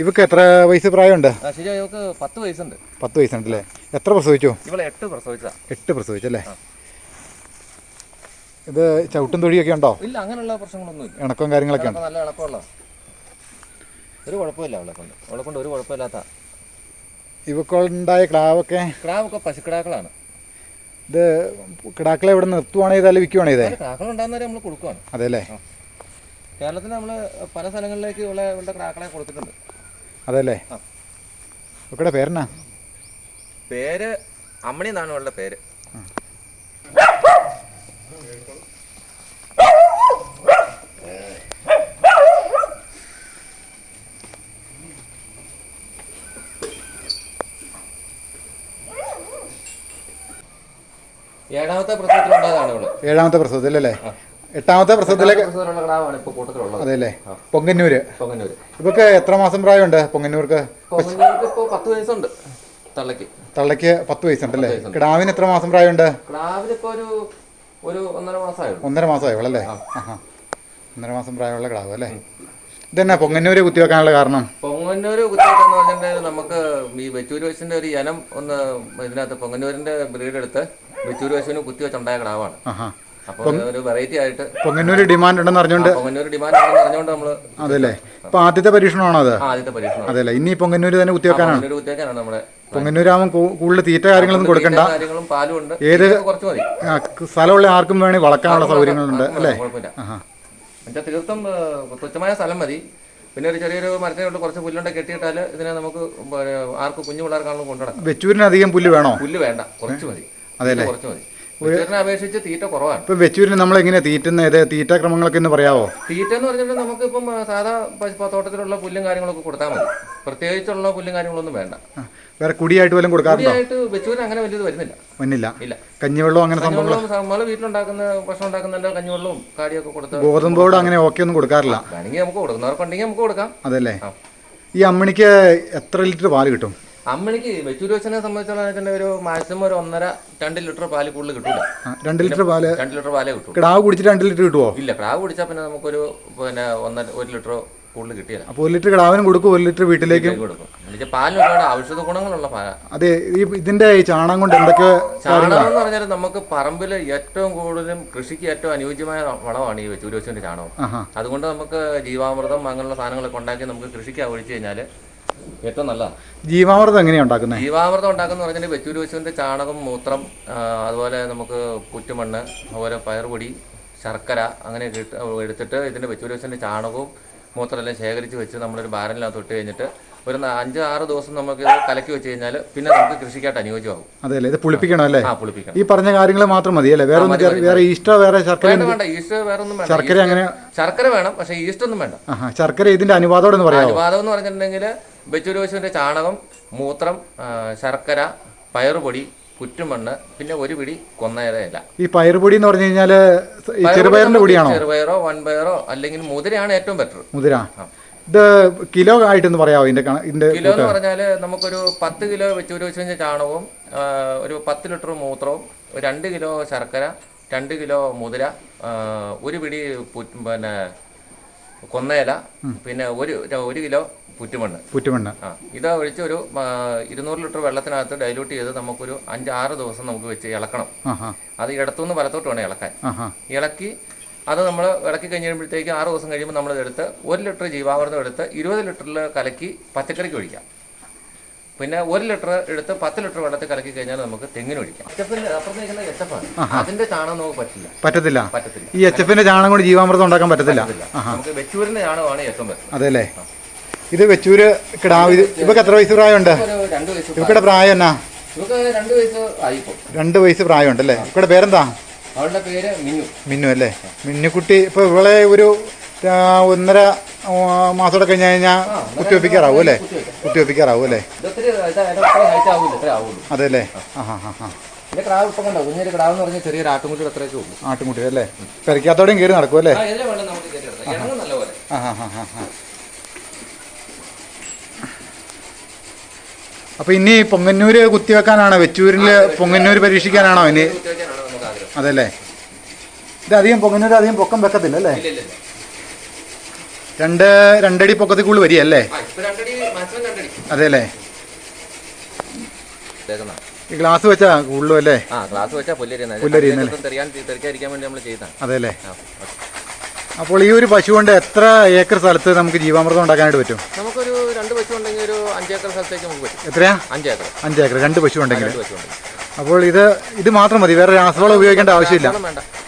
ഇവക്ക് എത്ര വയസ്സ് പ്രായമുണ്ട്? ആ ശരി ഇവക്ക് പത്ത് വയസ്സുണ്ട്. പത്ത് വയസ്സുണ്ടല്ലേ? എത്ര പ്രസവിച്ചു? ഇവളെ എട്ട് പ്രസവിച്ചതാ. എട്ട് പ്രസവിച്ചല്ലേ? ഇത് ചവിട്ടും തൊഴിയൊക്കെ ഉണ്ടോ? ഇല്ല അങ്ങനെയുള്ള പ്രശ്നങ്ങളൊന്നും ഇല്ല. ഇണക്കവും കാര്യങ്ങളൊക്കെ ഉണ്ട് നല്ല എളുപ്പമുള്ള ഒരു കുഴപ്പമില്ല അവളെ കൊണ്ട്. അവളെ കൊണ്ട് ഒരു കുഴപ്പമില്ലാത്ത. ഇവക്കുണ്ടായ ക്ലാവൊക്കെ? ക്ലാവൊക്കെ പശുക്കിടാക്കളാണ്. ഇത് കിടാക്കളെ ഇവിടെ നിർത്തുവാണോ ചെയ്താൽ വിൽക്കുവാണോ ചെയ്തേ ക്രാക്കൾ ഉണ്ടാകുന്നവരെ നമ്മൾ കൊടുക്കുവാണ്. അതെ അല്ലേ കേരളത്തിൽ നമ്മൾ പല സ്ഥലങ്ങളിലേക്ക് ഉള്ള ഇവളുടെ ക്രാക്കളെ കൊടുത്തിട്ടുണ്ട്. അതെ ഒക്കെ. പേരെന്നാ? പേര് അമ്മണി എന്നാണ് ഇവളുടെ പേര്. ഏഴാമത്തെ പ്രസവത്തിലുണ്ടായതാണ് ഇവൾ. ഏഴാമത്തെ പ്രസവത്തിലല്ലേ? എട്ടാമത്തെ പ്രസവത്തിലേക്ക് അതെല്ലേ ഇപ്പൊ കൂട്ടത്തിലുള്ളത്. അല്ലേ പൊങ്ങന്നൂര്. പൊങ്ങന്നൂര്. ഇവക്ക് എത്ര മാസം പ്രായമുണ്ട് പൊങ്ങന്നൂർക്ക്? പൊങ്ങന്നൂർക്ക് പത്ത് വയസ്സുണ്ട് തള്ളക്ക് തള്ളക്ക് പത്ത് വയസ്സുണ്ടല്ലേ? കിടാവിന് എത്ര മാസം പ്രായമുണ്ട്? ഒരു ഒരു ഒന്നര മാസമായുള്ളൂ. ഒന്നര ഒന്നര മാസം പ്രായമുള്ള കിടാവ് അല്ലേ? ഇതന്നെ പൊങ്ങന്നൂര് കുത്തിവെക്കാനുള്ള കാരണം? പൊങ്ങന്നൂര് കുത്തിവെക്കാന്ന് പറഞ്ഞിട്ടുണ്ടെങ്കിൽ നമുക്ക് ഈ വെച്ചൂര് വശിന്റെ ഒരു ഇനം ഒന്ന് ഇതിനകത്ത് പൊങ്ങന്നൂരിന്റെ ബ്രീഡ് എടുത്ത് വെച്ചൂര് വശുവിന് കുത്തിവെച്ചുണ്ടായ കിടാവാണ്. പൊങ്ങന്നൂര് ഡിമാൻഡ് ഉണ്ടെന്ന് അറിഞ്ഞുകൊണ്ട് പൊങ്ങന്നൂർ ഡിമാൻഡ് ഉണ്ടെന്ന് അറിഞ്ഞുകൊണ്ട് നമ്മൾ അതെല്ലേ? ഇപ്പൊ ആദ്യത്തെ പരീക്ഷണമാണോ അത്? അതല്ലേ? ഇനി പൊങ്ങന്നൂര് തന്നെ കുത്തിവെക്കാനാണ് പൊങ്ങന്നൂരാകുമ്പോൾ കൂടുതൽ തീറ്റ കാര്യങ്ങളൊന്നും കൊടുക്കണ്ട. ഏത് സ്ഥലമുള്ള ആർക്കും വേണമെങ്കിൽ വളക്കാനുള്ള സൗകര്യങ്ങളുണ്ട് അല്ലേ? തീർത്തും തുച്ഛമായ സ്ഥലം മതി. പിന്നെ ഒരു ചെറിയൊരു മരത്തിനോട്ട് കുറച്ച് പുല്ലുണ്ട കെട്ടിയിട്ടാൽ ഇതിനെ നമുക്ക് ആർക്ക് കുഞ്ഞു പിള്ളേർക്കാണെങ്കിലും കൊണ്ടുനടക്കാം. വെച്ചൂരിന് അധികം പുല്ല് വേണോ? പുല്ല് വേണ്ട. കുറച്ച് മതി. അതെല്ലേ? കുറച്ച് മതി. വെച്ചൂരിനെ അപേക്ഷിച്ച് തീറ്റ കുറവാണ്. ഇപ്പൊ വെച്ചൂരിന് നമ്മൾ എങ്ങനെയാ തീറ്റുന്ന ഏത് തീറ്റ ക്രമങ്ങളൊക്കെ ഒന്ന് പറയാവോ? തീറ്റ എന്ന് പറഞ്ഞിട്ട് നമുക്ക് ഇപ്പം സാധാ പ- തോട്ടത്തിലുള്ള പുല്ലും കാര്യങ്ങളൊക്കെ കൊടുത്താൽ മതി. പ്രത്യേകിച്ചുള്ള പുല്ലും കാര്യങ്ങളൊന്നും വേണ്ട. വേറെ കുടിയായിട്ട് വല്ലതും കൊടുക്കാറുണ്ടോ? പുതിയായിട്ട് വെച്ചൂരിന് അങ്ങനെ വലിയത് വരുന്നില്ല. മഞ്ഞില്ല ഇല്ല. കഞ്ഞിവെള്ളം അങ്ങനെ സംഭവം കഞ്ഞിവെള്ളം നമ്മൾ വീട്ടിലുണ്ടാക്കുന്ന ഭക്ഷണം ഉണ്ടാക്കുന്നതിന്റെ കഞ്ഞിവെള്ളവും കാടിയൊക്കെ കൊടുത്ത് ഗോതമ്പോട് അങ്ങനെ ഓക്കെ ഒന്നും കൊടുക്കാറില്ല. വേണമെങ്കിൽ നമുക്ക് കൊടുക്കുന്നവർക്കുണ്ടെങ്കിൽ നമുക്ക് കൊടുക്കാം. അതല്ലേ? ആ. ഈ അമ്മണിക്ക് എത്ര ലിറ്റർ പാൽ കിട്ടും? അമ്മണിക്ക് വെച്ചൂര് വെച്ചനെ സംബന്ധിച്ചോളം ഒരു മാക്സിമം ഒരു ഒന്നര രണ്ട് ലിറ്റർ പാൽ കൂടുതൽ കിട്ടൂല. രണ്ട് ലിറ്റർ പാൽ രണ്ട് ലിറ്റർ പാലേ കിട്ടും. കിടാവ് കുടിച്ച് രണ്ട് ലിറ്റർ കിട്ടുമോ ഇല്ല കിടാവ് കുടിച്ചാൽ പിന്നെ നമുക്കൊരു പിന്നെ ഒന്നര ഒരു ലിറ്റർ കൂടുതൽ കിട്ടിയില്ല അപ്പോൾ ഒരു ലിറ്റർ കിടാവിനും കൊടുക്കും ഒരു ലിറ്റർ വീട്ടിലേക്ക്? കൊടുക്കും. എന്നുവെച്ചാൽ പാലിന് ഒരുപാട് ഔഷധ ഗുണങ്ങളുള്ള പാലാണ് അതെ ഈ ഇതിന്റെ ചാണകം കൊണ്ട് എന്തൊക്കെ ചാണകം എന്ന് പറഞ്ഞാൽ നമുക്ക് പറമ്പിൽ ഏറ്റവും കൂടുതലും കൃഷിക്ക് ഏറ്റവും അനുയോജ്യമായ വളമാണ് ഈ ചൂരോശിന്റെ ചാണകം. അതുകൊണ്ട് നമുക്ക് ജീവാമൃതം അങ്ങനെയുള്ള സാധനങ്ങളൊക്കെ ഉണ്ടാക്കി നമുക്ക് കൃഷിക്ക് ഒഴിച്ചു കഴിഞ്ഞാൽ ഏറ്റവും നല്ലതാണ് ജീവാമൃതം എങ്ങനെയാണ് ഉണ്ടാക്കുന്നത് ജീവാമൃതം ഉണ്ടാക്കുന്ന പറഞ്ഞാൽ വെച്ചൂര് പശുവിന്റെ ചാണകം മൂത്രം അതുപോലെ നമുക്ക് പുറ്റുമണ്ണ് അതുപോലെ പയർപൊടി ശർക്കര അങ്ങനെ എടുത്തിട്ട് ഇതിന്റെ വെച്ചൂര് പശുവിന്റെ ചാണകവും മൂത്രമെല്ലാം ശേഖരിച്ച് വെച്ച് നമ്മളൊരു ബാരലിനകത്ത് ഇട്ട് കഴിഞ്ഞിട്ട് ഒരു അഞ്ച് ആറ് ദിവസം നമുക്ക് കലക്കി വെച്ച് കഴിഞ്ഞാൽ പിന്നെ നമുക്ക് കൃഷിക്കായിട്ട് അനുയോജ്യമാകും. അതെല്ലേ ഇത് പുളിപ്പിക്കണം അല്ലേ? ആ പുളിപ്പിക്കണം. ഈ പറഞ്ഞ കാര്യങ്ങൾ മാത്രം മതി അല്ലേ? വേറെ വേറെ ഈസ്റ്റോ വേറെ ശർക്കര വേണ്ട ഈസ്റ്റോ വേറെ ഒന്നും വേണ്ട. ശർക്കര അങ്ങനെ ശർക്കര വേണം പക്ഷേ ഈസ്റ്റ് ഒന്നും വേണ്ട ശർക്കര ഇതിന്റെ പറയാമോ അനുവാദം എന്ന് പറഞ്ഞിട്ടുണ്ടെങ്കിൽ വെച്ചൂര് പശുവിന്റെ ചാണകം മൂത്രം ശർക്കര പയറുപൊടി കുറ്റുമണ്ണ് പിന്നെ ഒരു പിടി കൊന്നേര ഈ പയറുപൊടി എന്ന് പറഞ്ഞു കഴിഞ്ഞാൽ ചെറുപയറിന്റെ പൊടിയാണോ? ചെറുപയറോ വൻപയറോ അല്ലെങ്കിൽ മുതിരയാണ് ഏറ്റവും ബെറ്റർ മുതിര. ഇത് കിലോ ആയിട്ടൊന്ന് പറയാമോ ഇതിന്റെ കിലോ എന്ന് പറഞ്ഞാൽ നമുക്കൊരു പത്ത് കിലോ വെച്ച് ചാണകവും ഒരു പത്ത് ലിറ്റർ മൂത്രവും ഒരു രണ്ട് കിലോ ശർക്കര രണ്ട് കിലോ മുതിര ഒരു പിടി പിന്നെ കൊന്നയില പിന്നെ ഒരു ഒരു കിലോ പുറ്റുമണ്ണ്. പുറ്റുമണ്ണ്. ആ ഇത് ഒഴിച്ച് ഒരു ഇരുന്നൂറ് ലിറ്റർ വെള്ളത്തിനകത്ത് ഡൈലൂട്ട് ചെയ്ത് നമുക്കൊരു അഞ്ച് ആറ് ദിവസം നമുക്ക് വെച്ച് ഇളക്കണം. അത് ഇടത്തുനിന്ന് വലത്തോട്ട് വേണം ഇളക്കാൻ. ഇളക്കി അത് നമ്മൾ ഇളക്കി കഴിഞ്ഞ് കഴിയുമ്പോഴത്തേക്ക് ആറ് ദിവസം കഴിയുമ്പോൾ നമ്മൾ എടുത്ത് ഒരു ലിറ്റർ ജീവാമൃതം എടുത്ത് ഇരുപത് ലിറ്ററിൽ കലക്കി പച്ചക്കറിക്ക് ഒഴിക്കാം. പിന്നെ ഒരു ലിറ്റർ എടുത്ത് പത്ത് ലിറ്റർ വെള്ളത്തിൽ കലക്കി കഴിഞ്ഞാൽ നമുക്ക് തെങ്ങിന് ഒഴിക്കാം. എച്ചപ്പിന്റെ അപ്പുറത്ത് നിൽക്കുന്ന എച്ചപ്പാണ് അതിന്റെ ചാണകം നമുക്ക് പറ്റില്ല. പറ്റത്തില്ല. പറ്റത്തില്ല. ഈ എച്ച് എഫിന്റെ ചാണകം കൊണ്ട് ജീവാമൃതം ഉണ്ടാക്കാൻ പറ്റത്തില്ല. നമുക്ക് വെച്ചൂരിന്റെ ചാണകമാണ് ഏറ്റവും പറ്റുന്നത്. അതെല്ലേ ഇത് വെച്ചൂര് കിടാവ് ഇത് ഇവക്ക് എത്ര വയസ്സ് പ്രായമുണ്ട്? ഇവക്കടെ പ്രായം എന്നാ? രണ്ട് വയസ്സ് പ്രായമുണ്ട് അല്ലേ ഇവക്കടെ പേരെന്താ? അവളുടെ പേര് മിന്നു. മിന്നു അല്ലേ? മിന്നുക്കുട്ടി ഇപ്പൊ ഇവളെ ഒരു ഒന്നര മാസത്തോടെ കഴിഞ്ഞ് കഴിഞ്ഞാൽ കുത്തിവെപ്പിക്കാറാവും അല്ലേ? കുത്തിവെപ്പിക്കാറാവും അല്ലേ? അതെ അല്ലേ ആ. ഹാ ഹാ ഹാ ഇതിന്റെ ക്രാവ് കണ്ടോ? കുഞ്ഞൊരു എന്ന് പറഞ്ഞാൽ ചെറിയൊരു ആട്ടുംകുട്ടി അത്രയൊക്കെ ഉള്ളൂ. ആട്ടുംകുട്ടി അല്ലേ? പെരക്കാത്തോടെയും കയറി നടക്കും അല്ലേ ആ ഹാ ഹാ ഹാ അപ്പൊ ഇനി പൊങ്ങന്നൂര് കുത്തിവെക്കാനാണോ? വെച്ചൂരിൽ പൊങ്ങന്നൂര് പരീക്ഷിക്കാനാണോ ഇനി? അതല്ലേ. ഇത് അധികം പൊങ്ങന്നൂര് അധികം പൊക്കം വെക്കത്തില്ല അല്ലേ? രണ്ട് രണ്ടടി പൊക്കത്തിൽ കൂടുതൽ അതെ അല്ലേ ഇട്ടേക്കുന്ന ഈ ഗ്ലാസ് വെച്ചാ കൂടുതലും അല്ലേ? ഗ്ലാസ് നമ്മൾ ചെയ്താണ് അതെ അല്ലേ അപ്പോൾ ഈ ഒരു പശു കൊണ്ട് എത്ര ഏക്കർ സ്ഥലത്ത് നമുക്ക് ജീവാമൃതം ഉണ്ടാക്കാനായിട്ട് പറ്റും? നമുക്കൊരു രണ്ട് പശു ഉണ്ടെങ്കിൽ ഒരു അഞ്ചേക്കർ സ്ഥലത്തേക്ക് നമുക്ക് പറ്റും. എത്രയാ? അഞ്ചേക്കർ. അഞ്ച് ഏക്കർ രണ്ട് പശു ഉണ്ടെങ്കിൽ. രണ്ട് പശു ഉണ്ടെങ്കിൽ. അപ്പോൾ ഇത് ഇത് മാത്രം മതി വേറെ രാസവളം ഉപയോഗിക്കേണ്ട ആവശ്യമില്ല.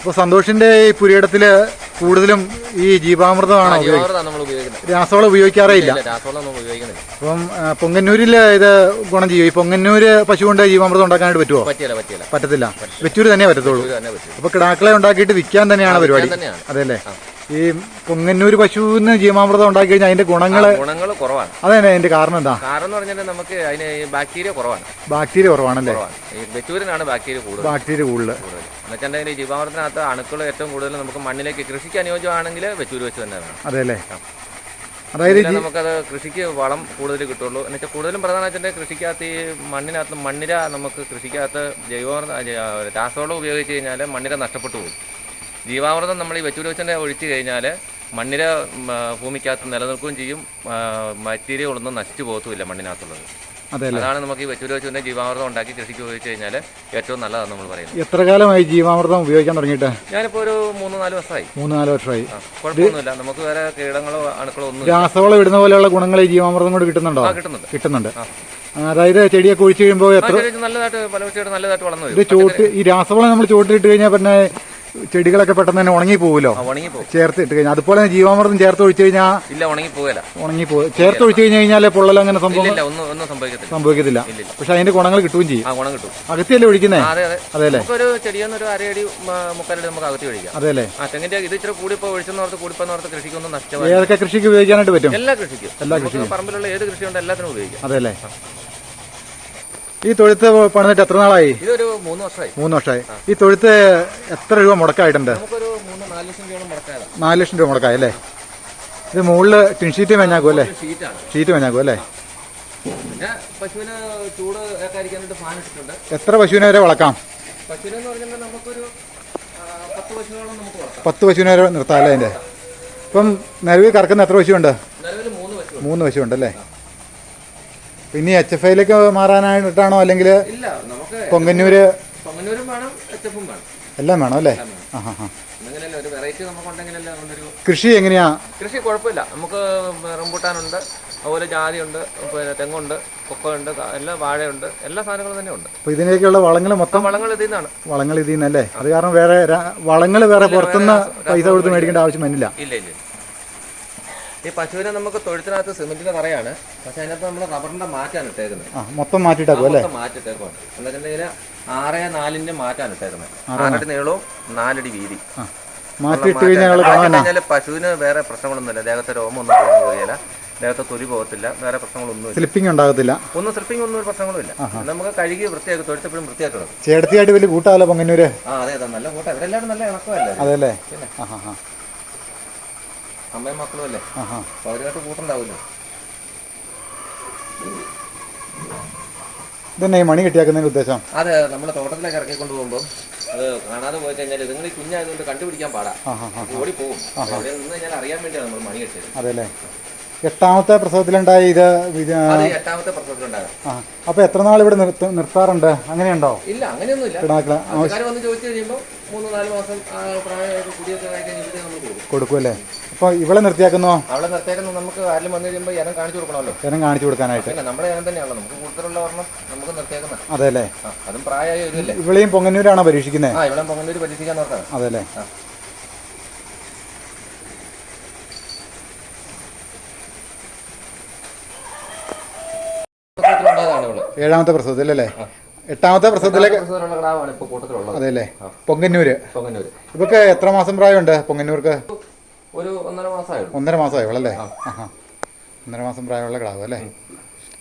അപ്പോൾ സന്തോഷിന്റെ ഈ പുരയിടത്തിൽ കൂടുതലും ഈ ജീവാമൃതമാണോ രാസവളം ഉപയോഗിക്കാറേ ഇല്ല. അപ്പം പൊങ്ങന്നൂരിൽ ഇത് ഗുണം ചെയ്യും. ഈ പൊങ്ങന്നൂര് പശു കൊണ്ട് ജീവാമൃതം ഉണ്ടാക്കാനായിട്ട് പറ്റുമോ പറ്റത്തില്ല. വെച്ചൂര് തന്നെ പറ്റത്തുള്ളൂ. അപ്പൊ കിടാക്കളെ ഉണ്ടാക്കിയിട്ട് വിൽക്കാൻ തന്നെയാണ് പരിപാടി. അതെ അതെല്ലേ ഈ പൊങ്ങന്നൂര് പശുവിന് ജീവാമൃതം ഉണ്ടാക്കി കഴിഞ്ഞാൽ അതിന്റെ ഗുണങ്ങൾ ഗുണങ്ങൾ കുറവാണ്. അതന്നെ അതിന്റെ കാരണം എന്താ? കാരണം എന്ന് പറഞ്ഞാൽ നമുക്ക് അതിന് ബാക്ടീരിയ കുറവാണ്. ബാക്ടീരിയ കുറവാണല്ലേ? കുറവാണ്. ഈ വെച്ചൂരിനാണ് ബാക്ടീരിയ കൂടുതൽ ബാക്ടീരിയ കൂടുതൽ എന്നുവെച്ചിട്ടുണ്ടെങ്കിൽ ഈ ജീവാമൃതത്തിനകത്ത് അണുക്കൾ ഏറ്റവും കൂടുതൽ നമുക്ക് മണ്ണിലേക്ക് കൃഷിക്ക് അനുയോജ്യമാണെങ്കിൽ ബെറ്റൂര് വെച്ച് തന്നെ അതെ അതെല്ലേ അതായത് നമുക്കത് കൃഷിക്ക് വളം കൂടുതൽ കിട്ടുള്ളൂ. എന്നുവെച്ചാൽ കൂടുതലും പ്രധാന വെച്ചാൽ കൃഷിക്കകത്ത് ഈ മണ്ണിനകത്ത് മണ്ണിര നമുക്ക് കൃഷിക്കകത്ത് ജൈവ രാസവളം ഉപയോഗിച്ച് കഴിഞ്ഞാൽ മണ്ണിര നഷ്ടപ്പെട്ടു പോകും. ജീവാമൃതം നമ്മൾ ഈ വെച്ചൂര് വെച്ചിന്റെ ഒഴിച്ചു കഴിഞ്ഞാൽ മണ്ണിര ഭൂമിക്കകത്ത് നിലനിൽക്കുകയും ചെയ്യും. ആ, ബാക്ടീരിയകളൊന്നും നശിച്ചു പോകത്തുമില്ല മണ്ണിനകത്തുള്ളത്. അതാണ് നമുക്ക് ഈ വെച്ചൂര് വെച്ചിന്റെ ജീവാമൃതം ഉണ്ടാക്കി കൃഷിക്ക് ഉപയോഗിച്ച് കഴിഞ്ഞാൽ ഏറ്റവും നല്ലതാണ് നമ്മൾ പറയുന്നത്. എത്ര കാലമായി ജീവാമൃതം ഉപയോഗിക്കാൻ തുടങ്ങിയിട്ട്? ഞാനിപ്പോൾ ഒരു മൂന്ന് നാല് വർഷമായി. മൂന്ന് നാല് വർഷമായി. കുഴപ്പമൊന്നുമില്ല. നമുക്ക് വേറെ കീടങ്ങളോ അണുക്കളോ ഒന്നും രാസവളം ഇടുന്ന പോലെയുള്ള ഗുണങ്ങൾ ഈ ജീവാമൃതം കൊണ്ട് കിട്ടുന്നുണ്ടോ? കിട്ടുന്നുണ്ട്. കിട്ടുന്നുണ്ട്. അതായത് ചെടിയൊക്കെ ഒഴിച്ചു കഴിയുമ്പോൾ നല്ലതായിട്ട് എത്ര നല്ലതായിട്ട് നല്ലതായിട്ട് ഫലവൃത്തിയായിട്ട് നല്ലതായിട്ട് വളർന്നു ഇത് വരും ചോട്ട് ഈ രാസവളം നമ്മൾ ചോട്ടിലിട്ട് കഴിഞ്ഞാൽ പിന്നെ ചെടികളൊക്കെ പെട്ടെന്ന് തന്നെ ഉണങ്ങി പോകുമല്ലോ ആ, ഉണങ്ങി പോകും. ചേർത്ത് ഇട്ട് കഴിഞ്ഞാൽ അതുപോലെ തന്നെ ജീവാമൃതം ചേർത്ത് ഒഴിച്ചു കഴിഞ്ഞാൽ ഇല്ല ഉണങ്ങി പോകല ഉണങ്ങി പോകും ചേർത്ത് ഒഴിച്ചു കഴിഞ്ഞ് കഴിഞ്ഞാൽ പൊള്ളൽ അങ്ങനെ സംഭവം സംഭവിക്കത്തില്ല. പക്ഷെ അതിന്റെ ഗുണങ്ങൾ കിട്ടുകയും ചെയ്യും. ആ ഗുണം കിട്ടും. അകത്തിയല്ലേ ഒഴിക്കുന്നേ? അതെല്ലേ നമുക്കൊരു ചെടിയൊന്നും ഒരു അരയടി മുക്കാലടി നമുക്ക് അകത്തി ഒഴിക്കാം. അതെല്ലേ തെങ്ങിന്റെ ഇത് ഇച്ചിരി കൂടിപ്പോ ഒഴിച്ചെന്നോർത്ത് കൂടിപ്പോന്നോർത്ത് കൃഷിക്കൊന്നും നഷ്ടമായി ഏതൊക്കെ കൃഷിക്ക് ഉപയോഗിക്കാനായിട്ട് പറ്റും? എല്ലാ കൃഷിക്കും. എല്ലാ കൃഷിക്കും. പറമ്പിലുള്ള ഏത് കൃഷിയുണ്ട് എല്ലാത്തിനും ഉപയോഗിക്കാം. അതെ അല്ലേ ഈ തൊഴുത്ത് പണിതിട്ട് എത്ര നാളായി? ഇതൊരു മൂന്ന് വർഷമായി മൂന്ന് വർഷമായി ഈ തൊഴുത്ത് എത്ര രൂപ മുടക്കായിട്ടുണ്ട്? നാല് ലക്ഷം രൂപ മുടക്കായി അല്ലേ? ഇത് മുകളിൽ ടിൻഷീറ്റ് മേഞ്ഞാക്കും അല്ലേ? ഷീറ്റ്. മേഞ്ഞാക്കും അല്ലേ? പിന്നെ പശുവിന് ചൂട് ഏക്കാതിരിക്കാനായിട്ട് ഫാൻ ഇട്ടിട്ടുണ്ട്. എത്ര പശുവിനെ വരെ വളക്കാം? പത്ത് പശുവിനെ വരെ നിർത്താം അല്ലേ അതിന്റെ? ഇപ്പം നിലവിൽ കറക്കുന്ന എത്ര പശുവുണ്ട്? പശുണ്ട് മൂന്ന് പശുവുണ്ട് അല്ലേ? പിന്നെ എച്ച് എഫ് ഐയിലേക്ക് മാറാനായിട്ടാണോ അല്ലെങ്കിൽ ഇല്ല നമുക്ക് പൊങ്ങന്നൂരും വേണം വേണം. എല്ലാം വേണം അല്ലേ? ആ ഹാ ഹാ കൃഷി എങ്ങനെയാ? കൃഷി കുഴപ്പമില്ല. നമുക്ക് റംബൂട്ടാനുണ്ട് അതുപോലെ ജാതിയുണ്ട് പിന്നെ തെങ്ങുണ്ട് കൊക്കയുണ്ട് ഉണ്ട് എല്ലാ വാഴയുണ്ട് എല്ലാ സാധനങ്ങളും തന്നെ ഉണ്ട്. അപ്പൊ ഇതിനേക്കുള്ള വളങ്ങൾ മൊത്തം മൊത്തം വളങ്ങൾ ഇതിൽ നിന്നാണ്. വളങ്ങൾ ഇതിൽ നിന്നല്ലേ? അത് കാരണം വേറെ വളങ്ങൾ വേറെ പുറത്തുനിന്ന് പൈസ കൊടുത്ത് മേടിക്കേണ്ട ആവശ്യം വന്നില്ല. ഇല്ല ഇല്ല. ഈ പശുവിനെ നമുക്ക് തൊഴുത്തിനകത്ത് സിമെന്റിന്റെ തറയാണ്. പക്ഷെ അതിനകത്ത് നമ്മൾ റബ്ബറിന്റെ മാറ്റാണ് ഇട്ടേക്കുന്നത്. ആ മൊത്തം മാറ്റിയിട്ടാക്കും അല്ലേ മൊത്തം മാറ്റിട്ടേക്കുവാണ് ആറ് നാലിന്റെ മാറ്റാണ് ഇട്ടേക്കുന്നത്. ആറടി നീളവും നാലടി വീതി. ആ മാറ്റിയിട്ട് കഴിഞ്ഞാൽ ഞങ്ങൾ കാണാൻ കഴിഞ്ഞാൽ പശുവിന് വേറെ പ്രശ്നങ്ങളൊന്നുമില്ല. ദേഹത്തെ രോമൊന്നും പോകുന്നു പോകില്ല ദേഹത്തെ തൊലി പോകത്തില്ല. വേറെ പ്രശ്നങ്ങളൊന്നുമില്ല. സ്ലിപ്പിംഗ് ഉണ്ടാകത്തില്ല? ഒന്നും സ്ലിപ്പിംഗ് ഒന്നും ഒരു പ്രശ്നങ്ങളുമില്ല. നമുക്ക് കഴുകി വൃത്തിയാക്കി തൊഴുത്തപ്പോഴും വൃത്തിയാക്കണം ചേട്ടത്തിയായിട്ട് വലിയ കൂട്ടാമല്ലോ പൊങ്ങന്നൂര്? ആ അതെ അതെ. നല്ല കൂട്ടം. ഇവരെല്ലാവരും നല്ല ഇണക്കമല്ലേ? അതെ അല്ലേ ആ ഹാ ഹാ അമ്മയും മക്കളും അല്ലേ? അപ്പൊ അവരുമായിട്ട് കൂട്ടുണ്ടാവില്ലോ ഇതന്നെ ഈ മണി കിട്ടിയാക്കുന്നതിന് ഉദ്ദേശം? അതെ നമ്മൾ തോട്ടത്തിലേക്ക് ഇറക്കി പോകുമ്പോൾ അത് കാണാതെ പോയി കഴിഞ്ഞാൽ നിങ്ങൾ ഈ കുഞ്ഞായതുകൊണ്ട് കണ്ടുപിടിക്കാൻ പാടാ. ഓടി പോകും. അവിടെ നിന്ന് കഴിഞ്ഞാൽ അറിയാൻ വേണ്ടിയാണ് നമ്മൾ മണി കെട്ടിയത്. അതെല്ലേ? എട്ടാമത്തെ പ്രസവത്തിലുണ്ടായ ഇത് എട്ടാമത്തെ പ്രസവത്തിലുണ്ടായ അപ്പൊ എത്ര നാൾ ഇവിടെ നിർത്ത നിർത്താറുണ്ട്? അങ്ങനെയുണ്ടോ? ഇല്ല അങ്ങനെയൊന്നും ഇല്ല കിടാക്കളെ ആൾക്കാർ വന്ന് ചോദിച്ചു കഴിയുമ്പോൾ മൂന്ന് നാല് മാസം പ്രായമായിട്ട് കുടിയൊക്കെ കൊടുക്കും കഴിഞ്ഞാൽ അപ്പോൾ ഇവളെ നിർത്തിയാക്കുന്നോ? അവളെ നിർത്തിയാക്കുന്നു നമുക്ക് ആരും വന്നു കഴിയുമ്പോൾ ഇനം കാണിച്ചു കൊടുക്കണമല്ലോ. ഇനം കാണിച്ചു കൊടുക്കാനായിട്ട്. പിന്നെ നമ്മുടെ ഇനം തന്നെയാണല്ലോ. നമുക്ക് കൂടുതലുള്ള ഒരെണ്ണം നമുക്ക് നിർത്തിയാക്കുന്നത് അതെല്ലേ അല്ലേ അതും പ്രായമായി ഒരു ഇവളെയും പൊങ്ങന്നൂരാണോ പരീക്ഷിക്കുന്നത് ആ ഇവിടെ പൊങ്ങന്നൂര് പരീക്ഷിക്കാൻ നോക്കാം. അതെല്ലേ അല്ലേ ഏഴാമത്തെ പ്രസവത്തിൽ പ്രസവത്തിലല്ലേ എട്ടാമത്തെ പ്രസവത്തിലേക്ക് അതെ അല്ലേ പൊങ്ങന്നൂര്. പൊങ്ങന്നൂര്. ഇവക്ക് എത്ര മാസം പ്രായമുണ്ട് പൊങ്ങന്നൂർക്ക്? ഒരു ഒന്നര മാസമായി ഒന്നര മാസമായി ഇവളല്ലേ ആഹാ ഒന്നര മാസം പ്രായമുള്ള കിടാവ് അല്ലേ?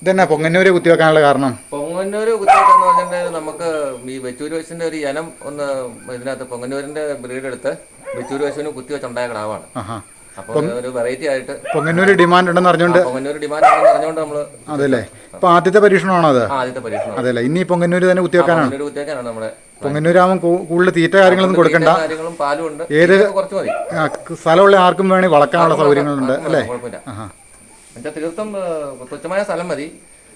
ഇതന്നെ പൊങ്ങന്നൂര് കുത്തിവെക്കാനുള്ള കാരണം? പൊങ്ങന്നൂര് കുത്തിവെക്കാന്ന് പറഞ്ഞിട്ടുണ്ടെങ്കിൽ നമുക്ക് ഈ വെച്ചൂര് പശുവിന്റെ ഒരു ഇനം ഒന്ന് ഇതിനകത്ത് പൊങ്ങന്നൂരിന്റെ ബ്രീഡ് എടുത്ത് വെച്ചൂര് വശുവിന് കുത്തിവെച്ചുണ്ടായ കിടാവാണ് ആഹാ അപ്പൊ ഒരു വെറൈറ്റി ആയിട്ട് പൊങ്ങന്നൂര് ഡിമാൻഡ് ഉണ്ടെന്ന് അറിഞ്ഞുകൊണ്ട് പൊങ്ങന്നൂര് ഡിമാൻഡ് ഉണ്ടെന്ന് അറിഞ്ഞുകൊണ്ട് നമ്മൾ അതല്ലേ? ഇപ്പൊ ആദ്യത്തെ പരീക്ഷണമാണോ അത്? ആദ്യത്തെ പരീക്ഷണം അതെല്ലേ? ഇനി പൊങ്ങന്നൂര് തന്നെ കുത്തിവെക്കാനാണ്. കുത്തിവെക്കാനാണ് നമ്മുടെ പൊങ്ങന്നൂരാകുമ്പോൾ ആവുമ്പോൾ കൂടുതൽ തീറ്റ കാര്യങ്ങളൊന്നും കൊടുക്കണ്ട. തീറ്റ കാര്യങ്ങളും പാലും ഉണ്ട്. ഏത് തീറ്റ കുറച്ച് മതി. ആ, ക- സ്ഥലമുള്ള ആർക്കും വേണമെങ്കിൽ വളക്കാനുള്ള സൗകര്യങ്ങളുണ്ട് അല്ലേ? കുഴപ്പമില്ല. ആഹാ. എന്നുവെച്ചാൽ തീർത്തും ആ, തുച്ഛമായ സ്ഥലം മതി.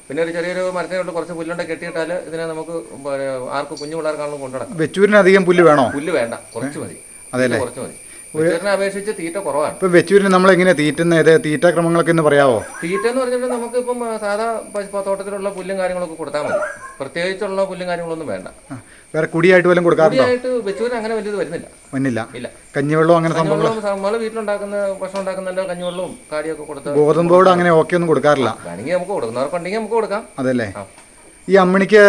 പിന്നെ ഒരു ചെറിയൊരു മരത്തിനോട്ട് കുറച്ച് പുല്ലുണ്ട കെട്ടിയിട്ടാൽ ഇതിനെ നമുക്ക് പിന്നെ ആർക്ക് കുഞ്ഞു പിള്ളേർക്കാണെങ്കിലും കൊണ്ടുനടക്കാം വെച്ചൂരിന് അധികം പുല്ല് വേണോ? പുല്ല് വേണ്ട കുറച്ച് മതി. അതെല്ലേ? തീറ്റ കുറച്ച് മതി. വെച്ചൂരിനെ അപേക്ഷിച്ച് തീറ്റ കുറവാണ്. ഇപ്പൊ വെച്ചൂരിന് നമ്മൾ എങ്ങനെയാ തീറ്റുന്ന? ഇത് തീറ്റാക്രമങ്ങളൊക്കെ ഒന്ന് പറയാവോ? തീറ്റ എന്ന് പറഞ്ഞിട്ട് നമുക്ക് ഇപ്പം സാധാ പ- തോട്ടത്തിലുള്ള പുല്ലും കാര്യങ്ങളൊക്കെ കൊടുത്താൽ മതി. പ്രത്യേകിച്ചുള്ള പുല്ലും കാര്യങ്ങളൊന്നും വേണ്ട. വേറെ കുടിയായിട്ട് വല്ലതും കൊടുക്കാറുണ്ടോ? വെച്ചൂരിന് അങ്ങനെ വലിയത് വരുന്നില്ല. ഇല്ല. കഞ്ഞിവെള്ളം അങ്ങനെ സംഭവം കഞ്ഞിവെള്ളം നമ്മൾ വീട്ടിലുണ്ടാക്കുന്ന ഭക്ഷണം ഉണ്ടാക്കുന്ന കഞ്ഞിവെള്ളവും കാടിയൊക്കെ കൊടുത്ത് ഗോതമ്പോട് അങ്ങനെ ഓക്കെ ഒന്നും കൊടുക്കാറില്ല. വേണമെങ്കിൽ നമുക്ക് കൊടുക്കുന്നവർക്കുണ്ടെങ്കിൽ നമുക്ക് കൊടുക്കാം. അതല്ലേ? ഈ അമ്മണിക്ക്